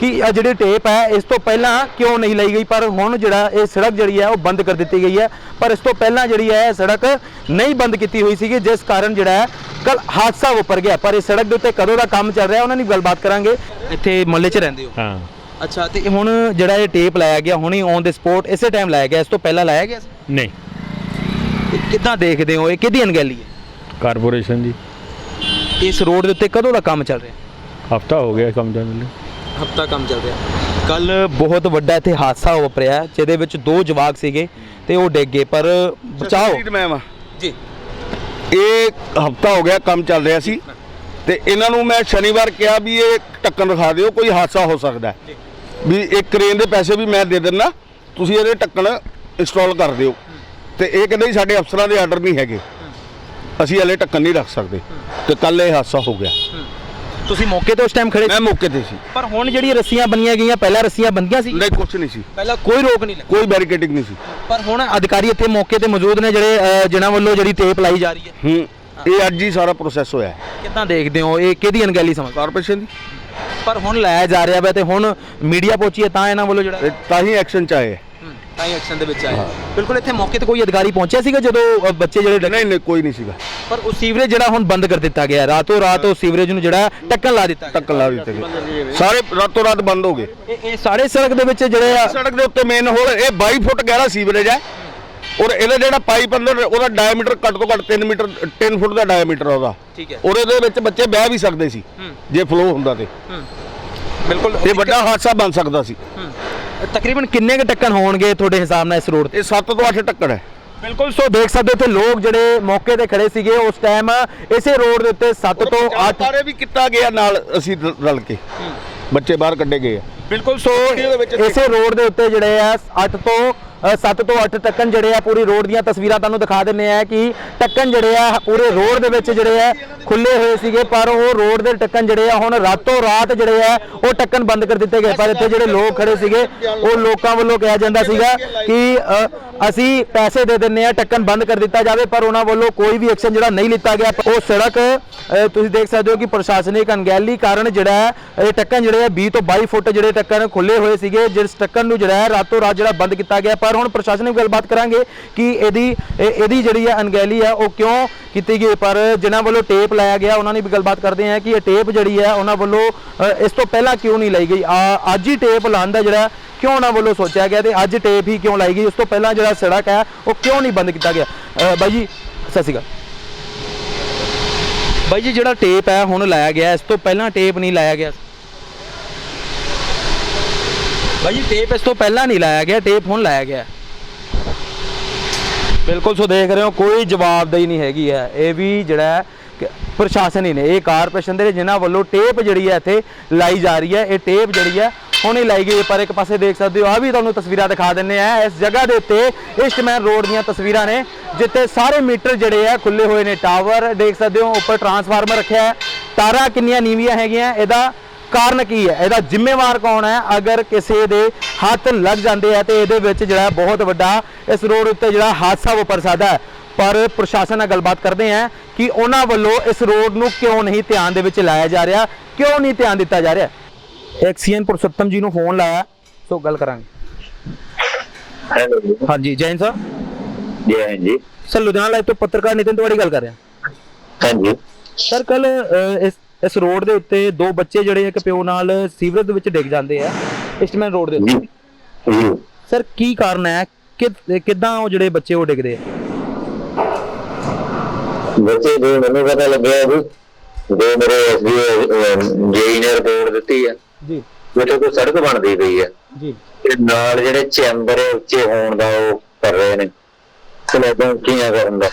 ਕਿ ਇਹ ਜਿਹੜੀ ਟੇਪ ਹੈ ਇਸ ਤੋਂ ਪਹਿਲਾਂ ਕਿਉਂ ਨਹੀਂ ਲਈ ਗਈ? ਪਰ ਹੁਣ ਜਿਹੜਾ ਇਹ ਸੜਕ ਜਿਹੜੀ ਹੈ ਉਹ ਬੰਦ ਕਰ ਦਿੱਤੀ ਗਈ ਹੈ। ਪਰ ਇਸ ਤੋਂ ਪਹਿਲਾਂ ਜਿਹੜੀ ਹੈ ਸੜਕ ਨਹੀਂ ਬੰਦ ਕੀਤੀ ਹੋਈ ਸੀਗੀ ਜਿਸ ਕਾਰਨ ਜਿਹੜਾ ਹੈ ਕੱਲ ਹਾਦਸਾ ਵਾਪਰ ਗਿਆ। ਪਰ ਇਸ ਸੜਕ ਦੇ ਉੱਤੇ ਕਦੋਂ ਦਾ ਕੰਮ ਚੱਲ ਰਿਹਾ ਉਹਨਾਂ ਦੀ ਗੱਲਬਾਤ ਕਰਾਂਗੇ। ਇੱਥੇ ਮੁਹੱਲੇ 'ਚ ਰਹਿੰਦੇ ਹੋ? ਹਾਂ। ਅੱਛਾ ਤੇ ਹੁਣ ਜਿਹੜਾ ਇਹ ਟੇਪ ਲਾਇਆ ਗਿਆ ਹੁਣੀ ਔਨ ਦੇ ਸਪੋਰਟ ਇਸੇ ਟਾਈਮ ਲਾਇਆ ਗਿਆ ਇਸ ਤੋਂ ਪਹਿਲਾਂ ਲਾਇਆ ਗਿਆ ਸੀ? ਨਹੀਂ। ਕਿੱਦਾਂ ਦੇਖਦੇ ਹੋ ਇਹ ਕਿਹਦੀ ਅਣਗਹਿਲੀ ਹੈ? ਕਾਰਪੋਰੇਸ਼ਨ ਦੀ। ਇਸ ਰੋਡ ਦੇ ਉੱਤੇ ਕਦੋਂ ਦਾ ਕੰਮ ਚੱਲ ਰਿਹਾ? ਹਫਤਾ ਹੋ ਗਿਆ ਕੰਮ ਚੱਲਣ ਨੂੰ। ਹਫਤਾ ਕੰਮ ਚੱਲ ਰਿਹਾ। ਕੱਲ ਬਹੁਤ ਵੱਡਾ ਇੱਥੇ ਹਾਦਸਾ ਵਾਪਰਿਆ ਜਿਹਦੇ ਵਿੱਚ ਦੋ ਜਵਾਕ ਸੀਗੇ ਤੇ ਉਹ ਡਿੱਗ ਗਏ ਪਰ ਬਚਾਓ। ਮੈਮ ਜੀ। ਇਹ ਹਫਤਾ ਹੋ ਗਿਆ ਕੰਮ ਚੱਲ ਰਿਹਾ ਸੀ ਤੇ ਇਹਨਾਂ ਨੂੰ ਮੈਂ ਸ਼ਨੀਵਾਰ ਕਿਹਾ ਵੀ ਇਹ ਢੱਕਣ ਦਿਖਾ ਦਿਓ ਕੋਈ ਹਾਦਸਾ ਹੋ ਸਕਦਾ ਹੈ। ਵੀ ਇੱਕ ਕ੍ਰੇਨ ਦੇ ਪੈਸੇ ਵੀ ਮੈਂ ਦੇ ਦਿੰਦਾ ਤੁਸੀਂ ਇਹਦੇ ਢੱਕਣ ਇੰਸਟਾਲ ਕਰ ਦਿਓ। ਤੇ ਇਹ ਕਹਿੰਦੇ ਜੀ ਸਾਡੇ ਅਫਸਰਾਂ ਦੇ ਆਰਡਰ ਨਹੀਂ ਹੈਗੇ। ਅਸੀਂ ਹਲੇ ਢੱਕਣ ਨਹੀਂ ਰੱਖ ਸਕਦੇ। ਤੇ ਕੱਲ ਇਹ ਹਾਦਸਾ ਹੋ ਗਿਆ। ਤੁਸੀਂ ਮੌਕੇ ਤੇ ਉਸ ਟਾਈਮ ਖੜੇ ਮੈਂ ਮੌਕੇ ਤੇ ਸੀ। ਪਰ ਹੁਣ ਜਿਹੜੀ ਰੱਸੀਆਂ ਬਣੀਆਂ ਗਈਆਂ ਪਹਿਲਾਂ ਰੱਸੀਆਂ ਬੰਦੀਆਂ ਸੀ? ਨਹੀਂ ਕੁਝ ਨਹੀਂ ਸੀ। ਪਹਿਲਾਂ ਕੋਈ ਰੋਕ ਨਹੀਂ ਲੱਗੀ। ਕੋਈ ਬੈਰੀਕੇਡਿੰਗ ਨਹੀਂ ਸੀ। ਪਰ ਹੁਣ ਅਧਿਕਾਰੀ ਇੱਥੇ ਮੌਕੇ ਤੇ ਮੌਜੂਦ ਨੇ ਜਿਹੜੇ ਜਿਨ੍ਹਾਂ ਵੱਲੋਂ ਜਿਹੜੀ ਟੇਪ ਲਾਈ ਜਾ ਰਹੀ ਹੈ। ਹੂੰ ਇਹ ਅੱਜ ਹੀ ਸਾਰਾ ਪ੍ਰੋਸੈਸ ਹੋਇਆ ਹੈ। ਕਿੱਦਾਂ ਦੇਖਦੇ ਹੋ? ਇਹ ਕਿਹਦੀ ਅਣਗਹਿਲੀ ਸਮਝ ਕਾਰਪੋਰੇਸ਼ਨ ਦੀ। ਪਰ ਹੁਣ ਲਾਇਆ ਜਾ ਰਿਹਾ ਵਾ ਤੇ ਹੁਣ ਮੀਡੀਆ ਪਹੁੰਚੀ ਹੈ ਤਾਂ ਇਹਨਾਂ ਵੱਲੋਂ ਜਿਹੜਾ ਤਾਂ ਹੀ ਐਕਸ਼ਨ ਚ ਆਏ ਹੈ। ਤਾਂ ਹੀ ਐਕਸ਼ਨ ਦੇ ਵਿੱਚ ਆਇਆ ਬਿਲਕੁਲ ਇੱਥੇ ਮੌਕੇ ਤੇ ਕੋਈ ਅਧਿਕਾਰੀ ਪਹੁੰਚਿਆ ਸੀਗਾ ਜਦੋਂ ਅ, ਬੱਚੇ ਜਿਹੜੇ? ਨਹੀਂ ਨਹੀਂ ਕੋਈ ਨਹੀਂ ਸੀਗਾ। ਪਰ ਉਹ ਸੀਵਰੇਜ ਜਿਹੜਾ ਹੁਣ ਬੰਦ ਕਰ ਦਿੱਤਾ ਗਿਆ। ਰਾਤੋਂ ਰਾਤ ਉਹ ਸੀਵਰੇਜ ਨੂੰ ਜਿਹੜਾ ਟੱਕਣ ਲਾ ਦਿੱਤਾ ਗਿਆ। ਟੱਕਣ ਲਾ ਦਿੱਤੇ ਗਏ। ਸਾਰੇ ਰਾਤੋਂ ਰਾਤ ਬੰਦ ਹੋ ਗਏ। ਇਹ ਇਹ ਸਾਰੇ ਸੜਕ ਦੇ ਵਿੱਚ ਜਿਹੜੇ ਆ ਸੜਕ ਦੇ ਉੱਤੇ ਮੇਨ ਹੋਲ ਇਹ 22 ਫੁੱਟ ਗਹਿਰਾ ਸੀਵਰੇਜ ਹੈ। ਔਰ ਇਹਦਾ ਜਿਹੜਾ ਪਾਈਪ ਅੰਦਰ ਉਹਦਾ ਡਾਇਮੀਟਰ ਘੱਟ ਤੋਂ ਘੱਟ 3 ਮੀਟਰ 10 ਫੁੱਟ ਦਾ ਡਾਇਮੀਟਰ ਉਹਦਾ। ਠੀਕ ਹੈ। ਔਰ ਇਹਦੇ ਵਿੱਚ ਬੱਚੇ ਬਹਿ ਵੀ ਸਕਦੇ ਸੀ ਜੇ ਫਲੋ ਹੁੰਦਾ ਤੇ। ਬਿਲਕੁਲ ਇਹ ਵੱਡਾ ਹਾਦਸਾ ਬਣ ਸਕਦਾ ਸੀ। ਤਕਰੀਬਨ ਕਿੰਨੇ ਕੁ ਟੱਕਣ ਹੋਣਗੇ ਤੁਹਾਡੇ ਹਿਸਾਬ ਨਾਲ ਇਸ ਰੋਡ ਤੇ? ਇਹ 7 ਤੋਂ 8 ਟੱਕਰ ਹੈ। ਬਿਲਕੁਲ ਸੋ ਦੇਖ ਸਕਦੇ ਹੋ ਇੱਥੇ ਲੋਕ ਜਿਹੜੇ ਮੌਕੇ ਤੇ ਖੜੇ ਸੀਗੇ ਉਸ ਟਾਈਮ ਇਸੇ ਰੋਡ ਦੇ ਉੱਤੇ 7 ਤੋਂ 8 ਬਾਰੇ ਵੀ ਕੀਤਾ ਗਿਆ ਨਾਲ ਅਸੀਂ ਰ- ਰਲ ਕੇ। ਬੱਚੇ ਬਾਹਰ ਕੱਢੇ ਗਏ ਆ। ਬਿਲਕੁਲ ਸੋ ਵੀਡੀਓ ਦੇ ਵਿੱਚ ਇਸੇ ਰੋਡ ਦੇ ਉੱਤੇ ਜਿਹੜੇ ਆ 8 ਤੋਂ 7 ਤੋਂ 8 ਟੱਕਣ ਜਿਹੜੇ ਆ ਪੂਰੀ ਰੋਡ ਦੀਆਂ ਤਸਵੀਰਾਂ ਤੁਹਾਨੂੰ ਦਿਖਾ ਦਿੰਨੇ ਆ ਕਿ ਟੱਕਣ ਜਿਹੜੇ ਆ ਪੂਰੇ ਰੋਡ ਦੇ ਵਿੱਚ ਜਿਹੜੇ ਆ ਖੁੱਲੇ ਹੋਏ ਸੀਗੇ ਪਰ ਉਹ ਰੋਡ ਦੇ ਟੱਕਣ ਜਿਹੜੇ ਆ ਹੁਣ ਰਾਤੋਂ ਰਾਤ ਜਿਹੜੇ ਆ ਉਹ ਟੱਕਣ ਬੰਦ ਕਰ ਦਿੱਤੇ ਗਏ। ਪਰ ਇੱਥੇ ਜਿਹੜੇ ਲੋਕ ਖੜੇ ਸੀਗੇ ਉਹ ਲੋਕਾਂ ਵੱਲੋਂ ਕਿਹਾ ਜਾਂਦਾ ਸੀਗਾ ਕਿ ਅਸੀਂ ਪੈਸੇ ਦੇ ਦਿੰਨੇ ਆ ਟੱਕਣ ਬੰਦ ਕਰ ਦਿੱਤਾ ਜਾਵੇ ਪਰ ਉਹਨਾਂ ਵੱਲੋਂ ਕੋਈ ਵੀ ਐਕਸ਼ਨ ਜਿਹੜਾ ਨਹੀਂ ਲਿੱਤਾ ਗਿਆ। ਉਹ ਸੜਕ ਤੁਸੀਂ ਦੇਖ ਸਕਦੇ ਹੋ ਕਿ ਪ੍ਰਸ਼ਾਸਨਿਕ ਅਣਗਹਿਲੀ ਕਾਰਨ ਜਿਹੜਾ ਹੈ, ਇਹ ਟੱਕਣ ਜਿਹੜੇ ਆ 20 ਤੋਂ 22 ਫੁੱਟ ਜਿਹੜੇ ਟੱਕਣ ਖੁੱਲੇ ਹੋਏ ਸੀਗੇ ਜਿਸ ਟੱਕਣ ਨੂੰ ਜਿਹੜਾ ਹੈ ਰਾਤੋਂ ਰਾਤ ਜਿਹੜਾ ਬੰਦ ਕੀਤਾ ਗਿਆ ਪਰ ਹੁਣ ਪ੍ਰਸ਼ਾਸਨ ਨਾਲ ਗੱਲਬਾਤ ਕਰਾਂਗੇ ਕਿ ਇਹਦੀ ਇਹਦੀ ਜਿਹੜੀ ਹੈ ਅਣਗਹਿਲੀ ਹੈ ਉਹ ਕਿਉਂ ਕੀਤੀ ਗਈ? ਪਰ ਜਿਨ੍ਹਾਂ ਵੱਲੋਂ ਟੇਪ ਲਾਇਆ ਗਿਆ, ਉਹਨਾਂ ਨੇ ਵੀ ਗੱਲਬਾਤ ਕਰਦੇ ਆ ਕਿ ਇਹ ਟੇਪ ਜਿਹੜੀ ਹੈ ਉਹਨਾਂ ਵੱਲੋਂ ਇਸ ਤੋਂ ਪਹਿਲਾਂ ਕਿਉਂ ਨਹੀਂ ਲਈ ਗਈ? ਆ- ਅੱਜ ਹੀ ਟੇਪ ਲਾਉਣ ਦਾ ਜਿਹੜਾ ਕਿਉਂ ਉਹਨਾਂ ਵੱਲੋਂ ਸੋਚਿਆ ਗਿਆ ਤੇ ਅੱਜ ਟੇਪ ਹੀ ਕਿਉਂ ਲਾਈ ਗਈ? ਉਸ ਤੋਂ ਪਹਿਲਾਂ ਜਿਹੜਾ ਸੜਕ ਹੈ ਉਹ ਕਿਉਂ ਨਹੀਂ ਬੰਦ ਕੀਤਾ ਗਿਆ? ਬਾਈ ਜੀ, ਸਤਿ ਸ਼੍ਰੀ ਅਕਾਲ। ਬਾਈ ਜੀ, ਜਿਹੜਾ ਟੇਪ ਹੈ ਹੁਣ ਲਾਇਆ ਗਿਆ, ਇਸ ਤੋਂ ਪਹਿਲਾਂ ਟੇਪ ਨਹੀਂ ਲਾਇਆ ਗਿਆ। ਬਾਈ ਜੀ ਟੇਪ ਇਸ ਤੋਂ ਪਹਿਲਾਂ ਨਹੀਂ ਲਾਇਆ ਗਿਆ ਟੇਪ ਹੁਣ ਲਾਇਆ ਗਿਆ। ਬਿਲਕੁਲ, ਸੋ ਦੇਖ ਰਹੇ ਹੋ, ਕੋਈ ਜਵਾਬਦੇਹੀ ਨਹੀਂ ਹੈਗੀ ਹੈ। ਇਹ ਵੀ ਜਿਹੜਾ ਪ੍ਰਸ਼ਾਸਨ ਹੀ ਨੇ, ਇਹ ਕਾਰਪੋਰੇਸ਼ਨ ਦੇ ਜਿਨ੍ਹਾਂ ਵੱਲੋਂ ਟੇਪ ਜਿਹੜੀ ਹੈ ਇੱਥੇ ਲਾਈ ਜਾ ਰਹੀ ਹੈ। ਇਹ ਟੇਪ ਜਿਹੜੀ ਹੈ ਹੁਣੇ ਲਾਈ ਗਈ ਪਰ ਇੱਕ ਪਾਸੇ ਦੇਖ ਸਕਦੇ ਹੋ ਆ ਵੀ ਤੁਹਾਨੂੰ ਤਸਵੀਰਾਂ ਦਿਖਾ ਦਿੰਨੇ ਆ ਇਸ ਜਗ੍ਹਾ ਦੇ ਉੱਤੇ ਇਸਟਮੈਨ ਰੋਡ ਦੀਆਂ ਤਸਵੀਰਾਂ ਨੇ, ਜਿੱਥੇ ਸਾਰੇ ਮੀਟਰ ਜਿਹੜੇ ਆ ਖੁੱਲੇ ਹੋਏ ਨੇ। ਟਾਵਰ ਦੇਖ ਸਕਦੇ ਹੋ, ਉੱਪਰ ਟਰਾਂਸਫਾਰਮਰ ਰੱਖਿਆ ਹੈ। ਤਾਰਾਂ ਕਿੰਨੀਆਂ ਨੀਵੀਆਂ ਹੈਗੀਆਂ, ਇਹਦਾ ਕਾਰਨ ਕੀ ਹੈ? ਇਹਦਾ ਜ਼ਿੰਮੇਵਾਰ ਕੌਣ ਹੈ? ਅਗਰ ਕਿਸੇ ਦੇ ਹੱਥ ਲੱਗ ਜਾਂਦੇ ਆ ਤੇ ਇਹਦੇ ਵਿੱਚ ਜਿਹੜਾ ਬਹੁਤ ਵੱਡਾ ਇਸ ਰੋਡ ਉੱਤੇ ਜਿਹੜਾ ਹਾਦਸਾ ਵਾਪਰ ਸਕਦਾ ਹੈ। ਪਰ ਪ੍ਰਸ਼ਾਸਨ ਨਾਲ ਗੱਲਬਾਤ ਕਰਦੇ ਆ ਕਿ ਉਹਨਾਂ ਵੱਲੋਂ ਇਸ ਰੋਡ ਨੂੰ ਕਿਉਂ ਨਹੀਂ ਧਿਆਨ ਦੇ ਵਿੱਚ ਲਾਇਆ ਜਾ ਰਿਹਾ? ਕਿਉਂ ਨਹੀਂ ਧਿਆਨ ਦਿੱਤਾ ਜਾ ਰਿਹਾ? ਐਕਸੀਐਨ ਪੁਰਸ਼ੋਤਮ ਜੀ ਨੂੰ ਫੋਨ ਲਾਇਆ। ਸੋ ਗੱਲ ਕਰਾਂਗੇ। ਹੈਲੋ ਜੀ। ਹਾਂਜੀ ਜੈਨ ਸਰ ਜੀ ਹਾਂਜੀ ਸਰ ਲੁਧਿਆਣਾ ਲਾਈਵ ਤੋਂ ਪੱਤਰਕਾਰ ਨਿਤਿਨ ਤਿਵਾੜੀ ਗੱਲ ਕਰ ਰਿਹਾ। ਹਾਂਜੀ। ਸਰ ਕੱਲ ਇਸ ਇਸ ਰੋਡ ਦੇ ਉੱਤੇ ਦੋ ਬੱਚੇ ਜਿਹੜੇ ਇੱਕ ਪਿਓ ਨਾਲ ਸੀਵਰੇਜ ਦੇ ਵਿੱਚ ਡਿੱਗ ਜਾਂਦੇ ਆ। ਇਸਟਮੈਨ ਰੋਡ ਦੇ ਉੱਤੇ। ਜੀ ਜੀ ਸਰ ਕੀ ਕਾਰਨ ਹੈ? ਕਿ ਕਿਦਾਂ ਉਹ ਜਿਹੜੇ ਬੱਚੇ ਉਹ ਡਿੱਗਦੇ ਆ? ਬੱਚੇ ਦੇ ਮੈਨੂੰ ਪਤਾ ਲੱਗਿਆ ਵੀ ਜੋ ਮੇਰੇ ਐਸਬੀ ਜੇਈ ਨੇ ਰਿਪੋਰਟ ਦਿੱਤੀ ਆ। ਜੀ। ਜਿੱਥੇ ਕੋਈ ਸੜਕ ਬਣਦੀ ਪਈ ਆ। ਜੀ। ਤੇ ਨਾਲ ਜਿਹੜੇ ਚੈਂਬਰ ਉੱਚੇ ਹੋਣ ਦਾ ਉਹ ਕਰ ਰਹੇ ਨੇ। ਸਲੈਬਾਂ ਉੱਚੀਆਂ ਕਰਨ ਦਾ।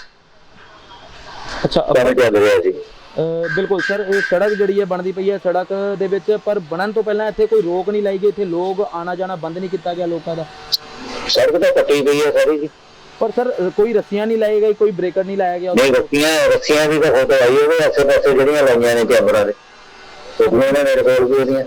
ਅੱਛਾ ਚੱਲ ਰਿਹਾ ਅਹ ਬਿਲਕੁਲ ਸਰ ਇਹ ਸੜਕ ਜਿਹੜੀ ਹੈ ਬਣਦੀ ਪਈ ਹੈ ਸੜਕ ਦੇ ਵਿੱਚ ਪਰ ਬਣਨ ਤੋਂ ਪਹਿਲਾਂ ਇੱਥੇ ਕੋਈ ਰੋਕ ਨਹੀਂ ਲਾਈ ਗਈ ਇੱਥੇ ਲੋਕ ਆਣਾ ਜਾਣਾ ਬੰਦ ਨਹੀਂ ਕੀਤਾ ਗਿਆ ਲੋਕਾਂ ਦਾ। ਸੜਕ ਤਾਂ ਕੱਟੀ ਪਈ ਆ ਸਾਰੀ ਜੀ। ਪਰ ਸਰ ਕੋਈ ਰੱਸੀਆਂ ਨਹੀਂ ਲਾਈ ਗਈ ਕੋਈ ਬ੍ਰੇਕਰ ਨਹੀਂ ਲਾਇਆ ਗਿਆ ਨਹੀਂ ਰੱਸੀਆਂ ਰੱਸੀਆਂ ਦੀ ਤਾਂ ਫੋਟੋ ਆਈ ਉਹਦੇ ਆਸੇ ਪਾਸੇ ਜਿਹੜੀਆਂ ਲਾਈਆਂ ਨੇ ਚੈਂਬਰਾਂ ਦੇ। ਉਹਨੇ ਮੇਰੇ ਕੋਲ ਵੀ ਉਹਦੀਆਂ।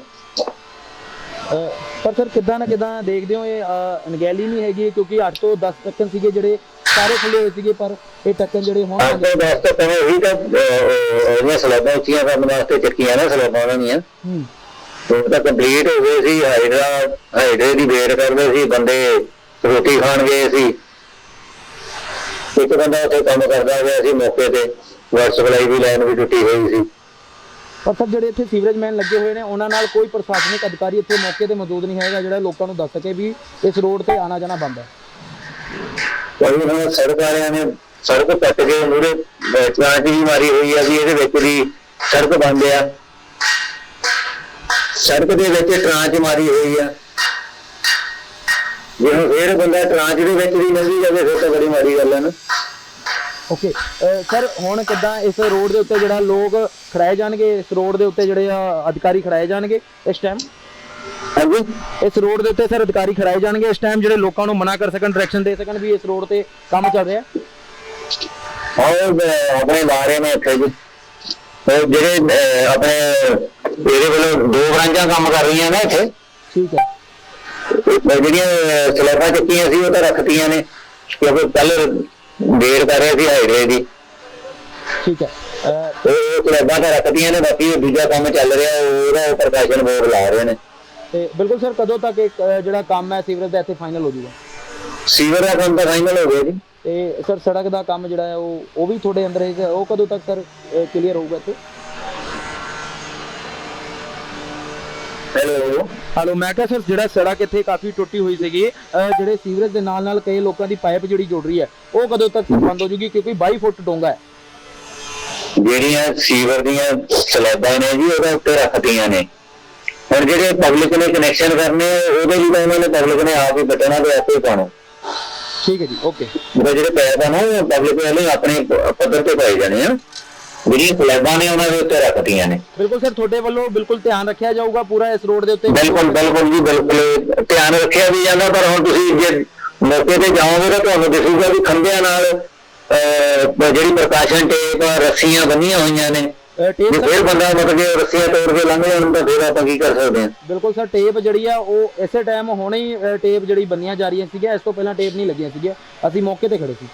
ਪਰ ਸਰ ਕਿਦਾਂ ਨਾ ਕਿਦਾਂ ਦੇਖਦੇ ਹੋ ਇਹ ਅਣਗਹਿਲੀ ਨਹੀਂ ਹੈਗੀ ਕਿਉਂਕਿ 8 ਤੋਂ 10 ਟੱਕਨ ਸੀਗੇ ਜਿਹੜੇ ਸਾਰੇ ਖੁੱਲੇ ਹੋਏ ਸੀਗੇ ਪਰ ਇਹ ਟੱਕਨ ਜਿਹੜੇ ਹੁਣ ਅੱਜ ਤੋਂ ਦਸ ਤੋਂ ਪਹਿਲਾਂ ਉਹੀ ਤਾਂ ਅਹ, ਉਹ- ਉਹਦੀਆਂ ਸਲਾਬਾਂ ਉੱਚੀਆਂ ਕਰਨ ਵਾਸਤੇ ਚੱਕੀਆਂ ਨਾ ਸਲਾਬਾਂ ਉਹਨਾਂ ਦੀਆਂ। ਹੂੰ। ਉਹ ਤਾਂ ਕੰਪਲੀਟ ਹੋ ਗਏ ਸੀ ਹਾਈਡਰਾ ਹਾਈਡਰੇ ਦੀ ਵੇਟ ਕਰਦੇ ਸੀ ਬੰਦੇ ਰੋਟੀ ਖਾਣ ਗਏ ਸੀ। ਇੱਕ ਬੰਦਾ ਉੱਥੇ ਕੰਮ ਕਰਦਾ ਗਿਆ ਸੀ ਮੌਕੇ ਤੇ ਵਾਟਰ ਸਪਲਾਈ ਦੀ ਲਾਈਨ ਵੀ ਟੁੱਟੀ ਹੋਈ ਸੀ। ਪਰ ਸਰ ਜਿਹੜੇ ਇੱਥੇ ਸੀਵਰੇਜ ਮੈਨ ਲੱਗੇ ਹੋਏ ਨੇ ਉਹਨਾਂ ਨਾਲ ਕੋਈ ਪ੍ਰਸ਼ਾਸਨਿਕ ਅਧਿਕਾਰੀ ਇੱਥੇ ਮੌਕੇ ਤੇ ਮੌਜੂਦ ਨਹੀਂ ਹੈਗਾ ਜਿਹੜਾ ਲੋਕਾਂ ਨੂੰ ਦੱਸ ਸਕੇ ਵੀ ਇਸ ਰੋਡ ਤੇ ਆਣਾ ਜਾਣਾ ਬੰਦ ਹੈ। ਕੋਈ ਹੁਣ ਸੜਕ ਨੇ ਸੜਕ ਕੱਟ ਕੇ ਮੂਰੇ ਟ੍ਰਾਂਚ ਵੀ ਮਾਰੀ ਹੋਈ ਆ ਵੀ ਇਹਦੇ ਵਿੱਚ ਦੀ ਸੜਕ ਬੰਦ ਆ। ਸੜਕ ਦੇ ਵਿੱਚ ਟ੍ਰਾਂਚ ਮਾਰੀ ਹੋਈ ਆ। ਜੇ ਹੁਣ ਫੇਰ ਬੰਦਾ ਟ੍ਰਾਂਚ ਦੇ ਵਿੱਚ ਦੀ ਲੰਘੀ ਜਾਵੇ, ਫਿਰ ਤਾਂ ਬੜੀ ਮਾੜੀ ਗੱਲ ਹੈ ਨਾ। ਓਕੇ ਸਰ, ਹੁਣ ਕਿੱਦਾਂ ਇਸ ਰੋਡ ਦੇ ਉੱਤੇ ਜਿਹੜਾ ਲੋਕ ਖੜਾਏ ਜਾਣਗੇ, ਇਸ ਰੋਡ ਦੇ ਉੱਤੇ ਜਿਹੜੇ ਅਧਿਕਾਰੀ ਖੜਾਏ ਜਾਣਗੇ ਇਸ ਟਾਈਮ ਹਾਂਜੀ ਇਸ ਰੋਡ ਦੇ ਉੱਤੇ ਸਰ ਅਧਿਕਾਰੀ ਖੜਾਏ ਜਾਣਗੇ। ਇਸ ਟਾਈਮ ਜਿਹੜੇ ਲੋਕਾਂ ਨੂੰ ਮਨਾ ਕਰ ਸਕਣ ਡਾਇਰੈਕਸ਼ਨ ਦੇ ਸਕਣ ਵੀ ਇਸ ਰੋਡ ਤੇ ਕੰਮ ਚੱਲ ਰਿਹਾ। ਔਰ ਆਪਣੇ ਬਾਰੇ ਨੇ ਇੱਥੇ ਜੀ। ਉਹ ਜਿਹੜੇ ਆਪਣੇ ਇਹਦੇ ਵੱਲੋਂ ਦੋ ਬ੍ਰਾਂਚਾਂ ਕੰਮ ਕਰ ਰਹੀਆਂ ਨੇ ਇੱਥੇ। ਠੀਕ ਹੈ। ਜਿਹੜੀਆਂ ਸਲੈਬਾਂ ਚੱਕੀਆਂ ਸੀ ਉਹ ਤਾਂ ਰੱਖਤੀਆਂ ਨੇ। ਕਿਉਂਕਿ ਪਹਿਲੇ ਵੇਟ ਕਰ ਰਹੇ ਸੀ ਹਾਈਡਰੇ ਦੀ ਠੀਕ ਹੈ। ਉਹ ਸਲੈਬਾਂ ਤਾਂ ਰੱਖਤੀਆਂ ਨੇ ਬਾਕੀ ਉਹ ਦੂਜਾ ਕੰਮ ਚੱਲ ਰਿਹਾ ਉਹਦਾ ਪ੍ਰਕਾਸ਼ਨ ਬੋਰਡ ਲਾ ਰਹੇ ਨੇ। ਤੇ ਬਿਲਕੁਲ ਸਰ ਕਦੋਂ ਤੱਕ ਅਹ, ਜਿਹੜਾ ਕੰਮ ਹੈ ਸੀਵਰੇਜ ਦਾ ਇੱਥੇ ਫਾਈਨਲ ਹੋ ਜਾਊਗਾ? ਸੀਵਰ ਦਾ ਕੰਮ ਤਾਂ ਫਾਈਨਲ ਹੋ ਗਿਆ ਜੀ। ਤੇ ਸਰ ਸੜਕ ਦਾ ਕੰਮ ਜਿਹੜਾ ਹੈ ਉਹ ਉਹ ਵੀ ਤੁਹਾਡੇ ਅੰਦਰ ਹੈ ਉਹ ਕਦੋਂ ਤੱਕ ਸਰ ਕਲੀਅਰ ਹੋਊਗਾ ਇੱਥੇ? ਹੈਲੋ ਹਲੋ ਮੈਂ ਕਿਹਾ ਸਰ ਜਿਹੜਾ ਸੜਕ ਇੱਥੇ ਕਾਫੀ ਟੁੱਟੀ ਹੋਈ ਸੀਗੀ ਅਹ, ਜਿਹੜੇ ਸੀਵਰੇਜ ਦੇ ਨਾਲ ਨਾਲ ਕਈ ਲੋਕਾਂ ਦੀ ਪਾਈਪ ਜਿਹੜੀ ਜੁੜ ਰਹੀ ਹੈ ਉਹ ਕਦੋਂ ਤੱਕ ਬੰਦ ਹੋ ਜੂਗੀ? ਕਿਉਂਕਿ 22 ਫੁੱਟ ਡੂੰਘਾ ਹੈ। ਜਿਹੜੀਆਂ ਸੀਵਰ ਦੀਆਂ ਸਲੈਬਾਂ ਨੇ ਜੀ ਉਹਦੇ ਉੱਤੇ ਰੱਖਤੀਆਂ ਨੇ। ਹੁਣ ਜਿਹੜੇ ਪਬਲਿਕ ਨੇ ਕਨੈਕਸ਼ਨ ਕਰਨੇ ਉਹਦੇ ਲਈ ਤਾਂ ਉਹਨਾਂ ਨੇ ਪਬਲਿਕ ਨੇ ਆਪ ਹੀ ਬਟਨਾਂ ਤੇ ਆਪੇ ਹੀ ਪਾਉਣਾ। ਠੀਕ ਹੈ ਜੀ ਓਕੇ। ਜਿਹੜੇ ਜਿਹੜੇ ਆ ਨਾ ਉਹ ਪਬਲਿਕ ਵਾਲੇ ਆਪਣੇ ਪੱਧਰ ਤੇ ਪਾਏ ਜਾਣੇ ਆ। ਜਿਹੜੀਆਂ ਸਲੈਬਾਂ ਨੇ ਉਹਨਾਂ ਦੇ ਉੱਤੇ ਰੱਖਤੀਆਂ ਨੇ। ਬਿਲਕੁਲ ਸਰ ਤੁਹਾਡੇ ਵੱਲੋਂ ਬਿਲਕੁਲ ਧਿਆਨ ਰੱਖਿਆ ਜਾਊਗਾ ਪੂਰਾ ਇਸ ਰੋਡ ਦੇ ਉੱਤੇ। ਬਿਲਕੁਲ ਬਿਲਕੁਲ ਜੀ ਬਿਲਕੁਲ। ਧਿਆਨ ਰੱਖਿਆ ਵੀ ਜਾਂਦਾ ਪਰ ਹੁਣ ਤੁਸੀਂ ਜੇ ਮੌਕੇ ਤੇ ਜਾਓਗੇ ਤਾਂ ਤੁਹਾਨੂੰ ਦਿਸੂਗਾ ਵੀ ਖੰਭਿਆਂ ਨਾਲ ਜਿਹੜੀ ਪ੍ਰਕਾਸ਼ਨ ਟੇਪ ਰੱਸੀਆਂ ਬੰਨੀਆਂ ਹੋਈਆਂ ਨੇ। ਟੇਪ ਜੇ ਸਰ ਫਿਰ ਬੰਦਾ ਮਤਲਬ ਕਿ ਰੱਸੀਆਂ ਤੋੜ ਕੇ ਲੰਘ ਜਾਣ ਤਾਂ ਫਿਰ ਆਪਾਂ ਕੀ ਕਰ ਸਕਦੇ ਹਾਂ? ਬਿਲਕੁਲ ਸਰ ਟੇਪ ਜਿਹੜੀ ਆ ਉਹ ਇਸੇ ਟਾਈਮ ਹੁਣੇ ਹੀ ਟੇਪ ਜਿਹੜੀ ਬੰਨੀਆਂ ਜਾ ਰਹੀਆਂ ਸੀਗੀਆਂ ਇਸ ਤੋਂ ਪਹਿਲਾਂ ਟੇਪ ਨਹੀਂ ਲੱਗੀਆਂ ਸੀਗੀਆਂ। ਅਸੀਂ ਮੌਕੇ ਤੇ ਖੜੇ ਸੀ।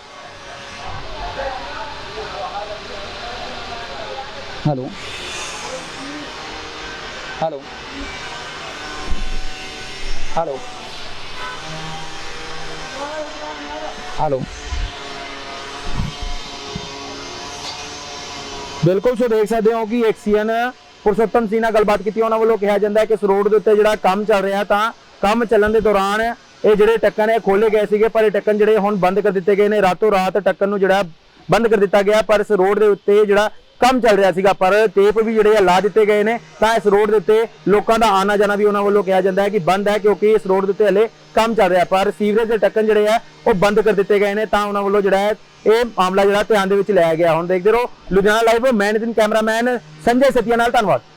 ਹੈਲੋ ਹੈਲੋ ਹੈਲੋ ਹੈਲੋ ਬਿਲਕੁਲ ਸੋ ਦੇਖ ਸਕਦੇ ਹੋ ਕਿ ਐਕਸੀਅਨ ਪੁਰਸ਼ੋਤਮ ਸਿੰਘ ਨਾਲ ਗੱਲਬਾਤ ਕੀਤੀ ਉਹਨਾਂ ਵੱਲੋਂ ਕਿਹਾ ਜਾਂਦਾ ਹੈ ਕਿ ਇਸ ਰੋਡ ਦੇ ਉੱਤੇ ਜਿਹੜਾ ਕੰਮ ਚੱਲ ਰਿਹਾ ਤਾਂ ਕੰਮ ਚੱਲਣ ਦੇ ਦੌਰਾਨ ਇਹ ਜਿਹੜੇ ਟੱਕਣ ਇਹ ਖੋਲੇ ਗਏ ਸੀਗੇ, ਪਰ ਇਹ ਟੱਕਣ ਜਿਹੜੇ ਹੁਣ ਬੰਦ ਕਰ ਦਿੱਤੇ ਗਏ ਨੇ। ਰਾਤੋਂ ਰਾਤ ਟੱਕਣ ਨੂੰ ਜਿਹੜਾ ਬੰਦ ਕਰ ਦਿੱਤਾ ਗਿਆ, ਪਰ ਇਸ ਰੋਡ ਦੇ ਉੱਤੇ ਜਿਹੜਾ ਕੰਮ ਚੱਲ ਰਿਹਾ ਸੀਗਾ, ਪਰ ਟੇਪ ਵੀ ਜਿਹੜੇ ਆ ਲਾ ਦਿੱਤੇ ਗਏ ਨੇ, ਤਾਂ ਇਸ ਰੋਡ ਦੇ ਉੱਤੇ ਲੋਕਾਂ ਦਾ ਆਣਾ ਜਾਣਾ ਵੀ ਉਹਨਾਂ ਵੱਲੋਂ ਕਿਹਾ ਜਾਂਦਾ ਹੈ ਕਿ ਬੰਦ ਹੈ, ਕਿਉਂਕਿ ਇਸ ਰੋਡ ਦੇ ਉੱਤੇ ਹਲੇ ਕੰਮ ਚੱਲ ਰਿਹਾ, ਪਰ ਸੀਵਰੇਜ ਦੇ ਟੱਕਣ ਜਿਹੜੇ ਆ, ਉਹ ਬੰਦ ਕਰ ਦਿੱਤੇ ਗਏ ਨੇ, ਤਾਂ ਉਹਨਾਂ ਵੱਲੋਂ ਜਿਹੜਾ ਹੈ, ਇਹ ਮਾਮਲਾ ਜਿਹੜਾ ਧਿਆਨ ਦੇ ਵਿੱਚ ਲਿਆ ਗਿਆ। ਹੁਣ ਦੇਖਦੇ ਰਹੋ, ਲੁਧਿਆਣਾ ਲਾਈਵ ਮੈਂ ਨਿਤਿਨ ਕੈਮਰਾਮੈਨ, ਸੰਜੇ ਸਤੀਆ ਨਾਲ, ਧੰਨਵਾਦ।